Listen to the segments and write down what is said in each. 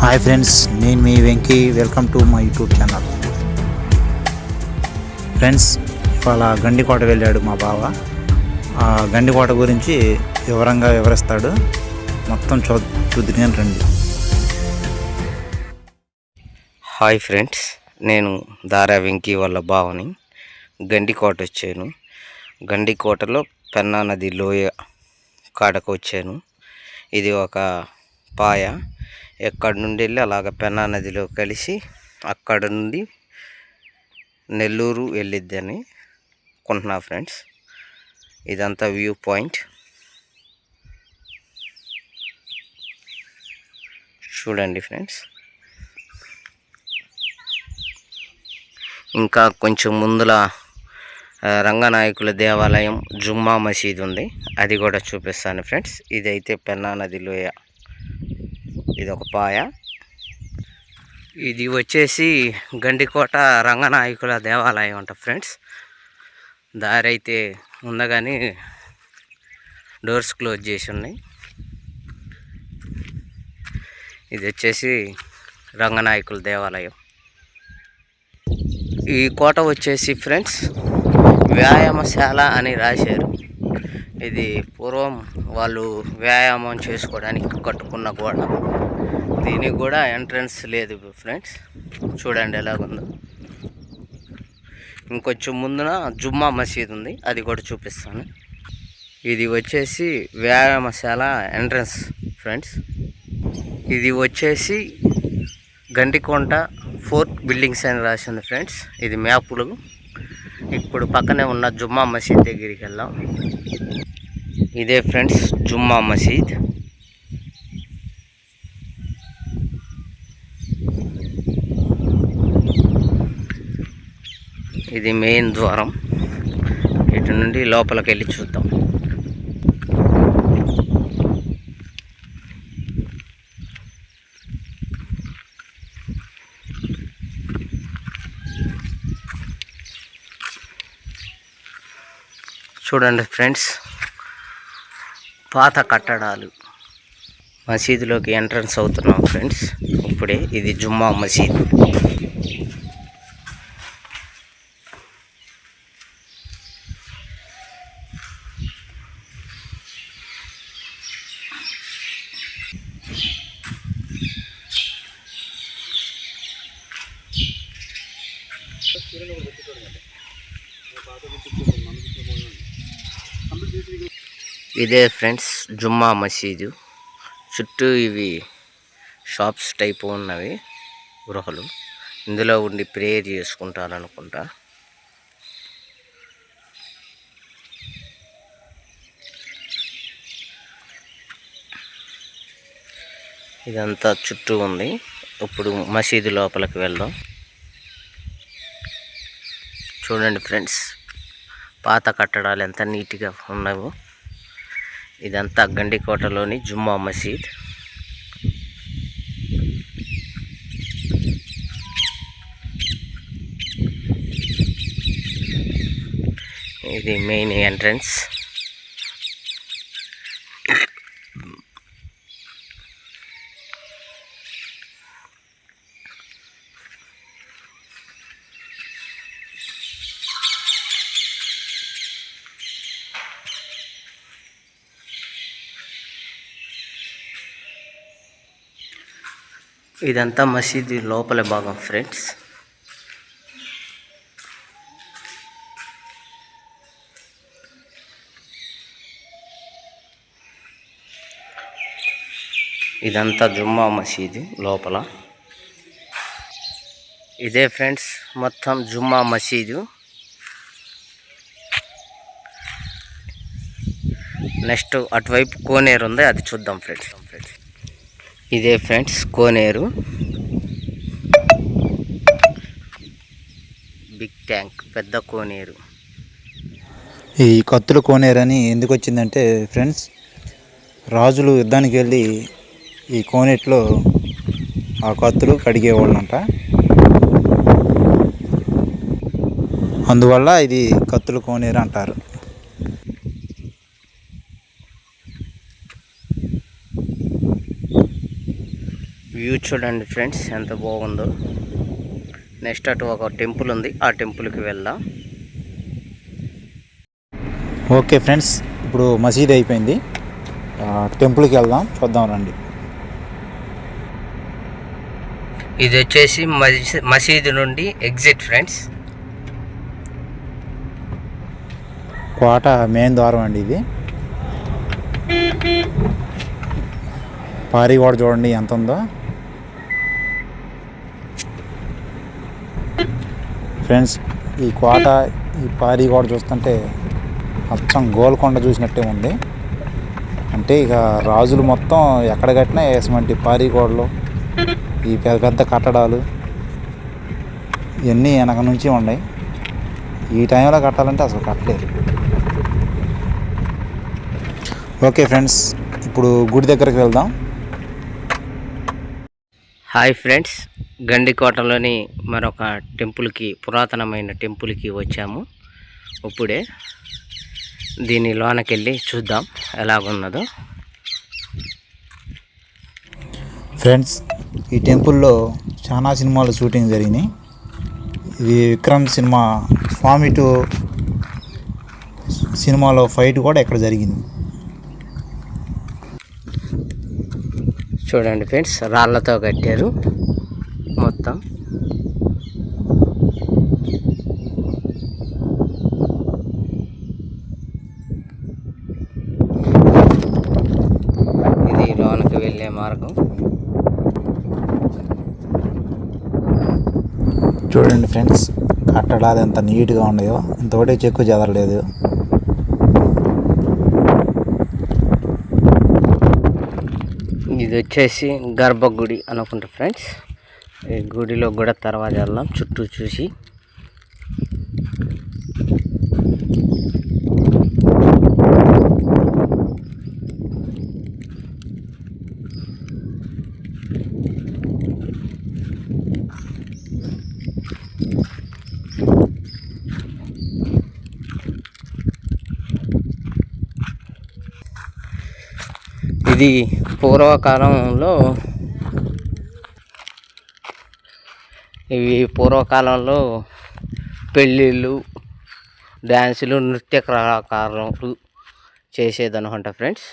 Hi friends నేను మీ Venky. Welcome to my YouTube channel friends ఇవాళ గండికోట వెళ్ళాడు మా బావ. ఆ గండికోట గురించి వివరంగా వివరిస్తాడు. మొత్తం చూ చూద్దాం రండి. హాయ్ ఫ్రెండ్స్ నేను దారా వెంకీ వాళ్ళ బావని గండికోట వచ్చాను. గండికోటలో పెన్నా నది లోయ కాడకు వచ్చాను. ఇది ఒక పాయ. ఎక్కడి నుండి వెళ్ళి అలాగ పెన్నా నదిలో కలిసి అక్కడ నుండి నెల్లూరు వెళ్ళిద్దని అనుకుంటున్నా ఫ్రెండ్స్. ఇదంతా వ్యూ పాయింట్. చూడండి ఫ్రెండ్స్. ఇంకా కొంచెం ముందుల రంగనాయకుల దేవాలయం జుమ్మా మసీద్ ఉంది అది కూడా చూపిస్తాను ఫ్రెండ్స్. ఇదైతే పెన్నా నది లోయ ఇది ఒక పాయ. ఇది వచ్చేసి గండికోట రంగనాయకుల దేవాలయం అంట ఫ్రెండ్స్. దారి అయితే ఉంది డోర్స్ క్లోజ్ చేసి ఉన్నాయి. ఇది వచ్చేసి రంగనాయకుల దేవాలయం. ఈ కోట వచ్చేసి ఫ్రెండ్స్ వ్యాయామశాల అని రాశారు. ఇది పూర్వం వాళ్ళు వ్యాయామం చేసుకోవడానికి కట్టుకున్న గోడ. దీనికి కూడా ఎంట్రన్స్ లేదు ఫ్రెండ్స్. చూడండి ఎలాగుందో. ఇంకొంచెం ముందున జుమ్మా మసీద్ ఉంది. అది కూడా చూపిస్తాను. ఇది వచ్చేసి వ్యాయామశాల ఎంట్రన్స్ ఫ్రెండ్స్. ఇది వచ్చేసి గండికొంట ఫోర్త్ బిల్డింగ్స్ అని రాసింది ఫ్రెండ్స్. ఇది మ్యాపులు. ఇప్పుడు పక్కనే ఉన్న జుమ్మా మసీద్ దగ్గరికి వెళ్దాం. ఇదే ఫ్రెండ్స్ జుమ్మా మసీద్. ఇది మెయిన్ ద్వారం. ఇటు నుండి లోపలికి వెళ్ళి చూద్దాం. చూడండి ఫ్రెండ్స్ పాత కట్టడాలు. మసీదులోకి ఎంట్రన్స్ అవుతున్నాం ఫ్రెండ్స్. ఇప్పుడే ఇది జుమ్మా మసీద్. ఇదే ఫ్రెండ్స్ జుమ్మా మసీదు. చుట్టూ ఇవి షాప్స్ టైప్ ఉన్నవి గృహలు. ఇందులో ఉండి ప్రేయర్ చేసుకుంటారనుకుంటా ఇదంతా చుట్టూ ఉంది. ఇప్పుడు మసీదు లోపలికి వెళ్దాం. చూడండి ఫ్రెండ్స్ పాత కట్టడాలు ఎంత నీట్గా ఉన్నాయో ఇదంతా గండికోటలోని జుమ్మా మసీద్. ఇది మెయిన్ ఎంట్రన్స్. ఇదంతా మసీదు లోపల భాగం ఫ్రెండ్స్ ఇదంతా జుమ్మా మసీదు లోపల. ఇదే ఫ్రెండ్స్ మొత్తం జుమ్మా మసీదు. నెక్స్ట్ అటువైపు కోనేరు ఉంది అది చూద్దాం ఫ్రెండ్స్ ఫ్రెండ్స్ ఇదే ఫ్రెండ్స్ కోనేరు. బిగ్ ట్యాంక్ పెద్ద కోనేరు. ఈ కత్తుల అని ఎందుకు వచ్చిందంటే ఫ్రెండ్స్ రాజులు యుద్ధానికి వెళ్ళి ఈ కోనేటిలో ఆ కత్తులు కడిగేవాళ్ళంట. అందువల్ల ఇది కత్తుల కోనేరు అంటారు. వ్యూ చూడండి ఫ్రెండ్స్ ఎంత బాగుందో. నెక్స్ట్ అటు ఒక టెంపుల్ ఉంది ఆ టెంపుల్కి వెళ్దాం. ఓకే ఫ్రెండ్స్ ఇప్పుడు మసీద్ అయిపోయింది. టెంపుల్కి వెళ్దాం చూద్దాం రండి. ఇది వచ్చేసి మసీ- మసీదు నుండి ఎగ్జిట్ ఫ్రెండ్స్. కోట మెయిన్ ద్వారం అండి ఇది. పారి కూడా చూడండి ఎంత ఉందో. ఫ్రెండ్స్ ఈ కోట ఈ పారి కోట చూస్తుంటే మొత్తం గోల్కొండ చూసినట్టే ఉంది. అంటే ఇక రాజులు మొత్తం ఎక్కడ కట్టినా వేసమంటి పారి గోడలు ఈ పెద్ద పెద్ద కట్టడాలు ఇవన్నీ వెనక నుంచి ఉన్నాయి. ఈ టైంలో కట్టాలంటే అసలు కట్టలేరు. ఓకే ఫ్రెండ్స్ ఇప్పుడు గుడి దగ్గరికి వెళ్దాం. హాయ్ ఫ్రెండ్స్ గండికోటలోని మరొక టెంపుల్కి పురాతనమైన టెంపుల్కి వచ్చాము. ఇప్పుడే దీని లోనకెళ్ళి చూద్దాం ఎలాగున్నదో. ఫ్రెండ్స్ ఈ టెంపుల్లో చాలా సినిమాలు షూటింగ్ జరిగినాయి. ఇది విక్రమ్ సినిమా స్వామి టూ సినిమాలో ఫైట్ కూడా ఇక్కడ జరిగింది. చూడండి ఫ్రెండ్స్ రాళ్ళతో కట్టారు మొత్తం. ఇది లోనకి వెళ్ళే మార్గం. చూడండి ఫ్రెండ్స్ కట్టడాలు ఎంత నీట్గా ఉన్నాయో. ఇంతోటే చెక్కు చెదరలేదు. ఇది వచ్చేసి గర్భగుడి అనుకుంటా ఫ్రెండ్స్. ఈ గుడిలో కూడా తర్వాత వెళ్దాం చుట్టూ చూసి. ఇది పూర్వకాలంలో ఇవి పూర్వకాలంలో పెళ్ళిళ్ళు డ్యాన్సులు నృత్య కళాకారులు చేసేదనుకుంటా ఫ్రెండ్స్.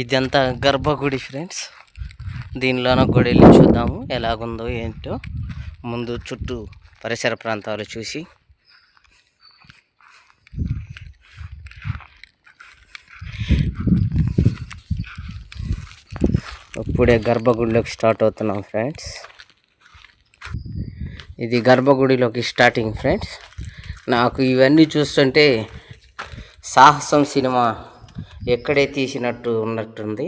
ఇదంతా గర్భగుడి ఫ్రెండ్స్. దీనిలోన గుడి వెళ్ళి చూద్దాము. ఎలాగుందో ఏంటో ముందు చుట్టూ పరిసర ప్రాంతాలు చూసి. ఇప్పుడే గర్భగుడిలోకి స్టార్ట్ అవుతున్నాం ఫ్రెండ్స్. ఇది గర్భగుడిలోకి స్టార్టింగ్ ఫ్రెండ్స్. నాకు ఇవన్నీ చూస్తుంటే సాహసం సినిమా ఎక్కడే తీసినట్టు ఉన్నట్టుంది.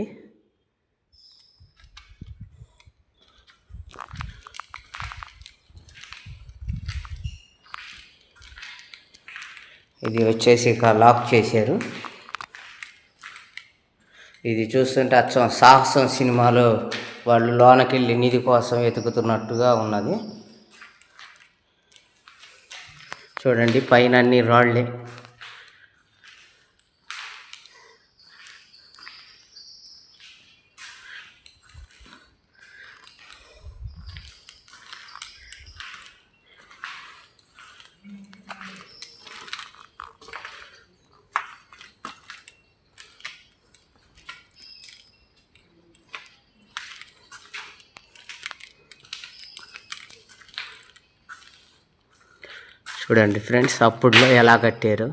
ఇది వచ్చేసి ఇక లాక్ చేశారు. ఇది చూస్తుంటే అచ్చం సాహసం సినిమాలో వాళ్ళు లోనకెళ్ళి నిధి కోసం వెతుకుతున్నట్టుగా ఉన్నది. చూడండి పైన అన్ని రాళ్ళే చూడండి ఫ్రెండ్స్ అప్పుడులో ఎలా కట్టారు?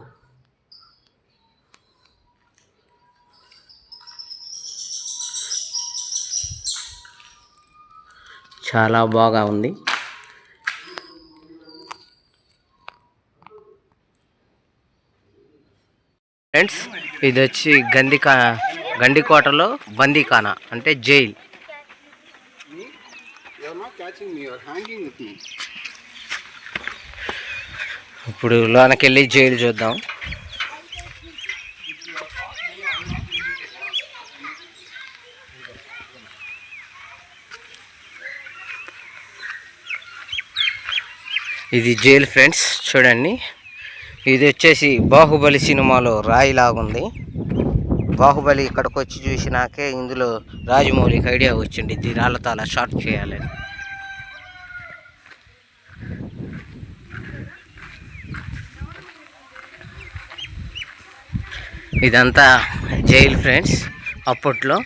చాలా బాగా ఉంది. ఫ్రెండ్స్ ఇది వచ్చి గందికా గండికోటలో బందీఖానా అంటే జైల్. ఇప్పుడు లోనకెళ్ళి జైలు చూద్దాం. ఇది జైలు ఫ్రెండ్స్ చూడండి. ఇది వచ్చేసి బాహుబలి సినిమాలో రాయి లాగుంది బాహుబలి ఇక్కడికి వచ్చి చూసినాకే ఇందులో రాజమౌళికి ఐడియా వచ్చింది దీని అలా షార్ట్ చేయాలని. ఇదంతా జైలు ఫ్రెండ్స్. అప్పట్లో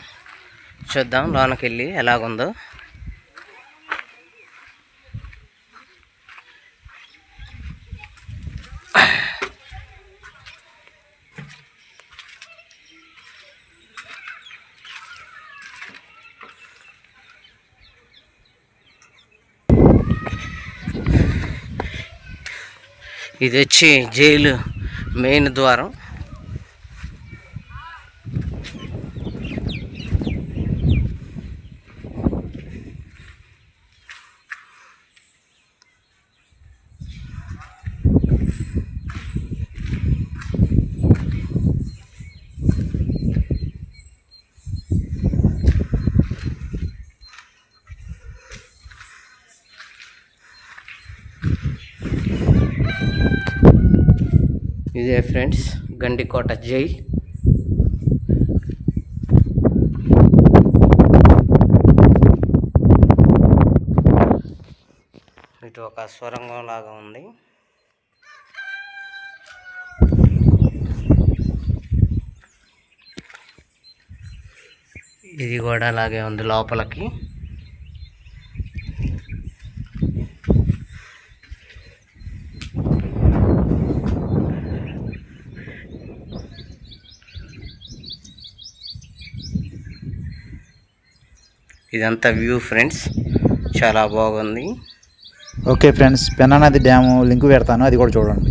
చూద్దాం లోనకి వెళ్ళి ఎలాగుందో. ఇది వచ్చి జైలు మెయిన్ ద్వారం. ఇదే ఫ్రెండ్స్ గండికోట జైల్ ఇటు ఒక స్వరంగం లాగా ఉంది. ఇది కూడా అలాగే ఉంది లోపలికి. ఇదంతా వ్యూ ఫ్రెండ్స్. చాలా బాగుంది. ఓకే ఫ్రెండ్స్ పెన్నా నది డ్యాము లింక్ పెడతాను అది కూడా చూడండి.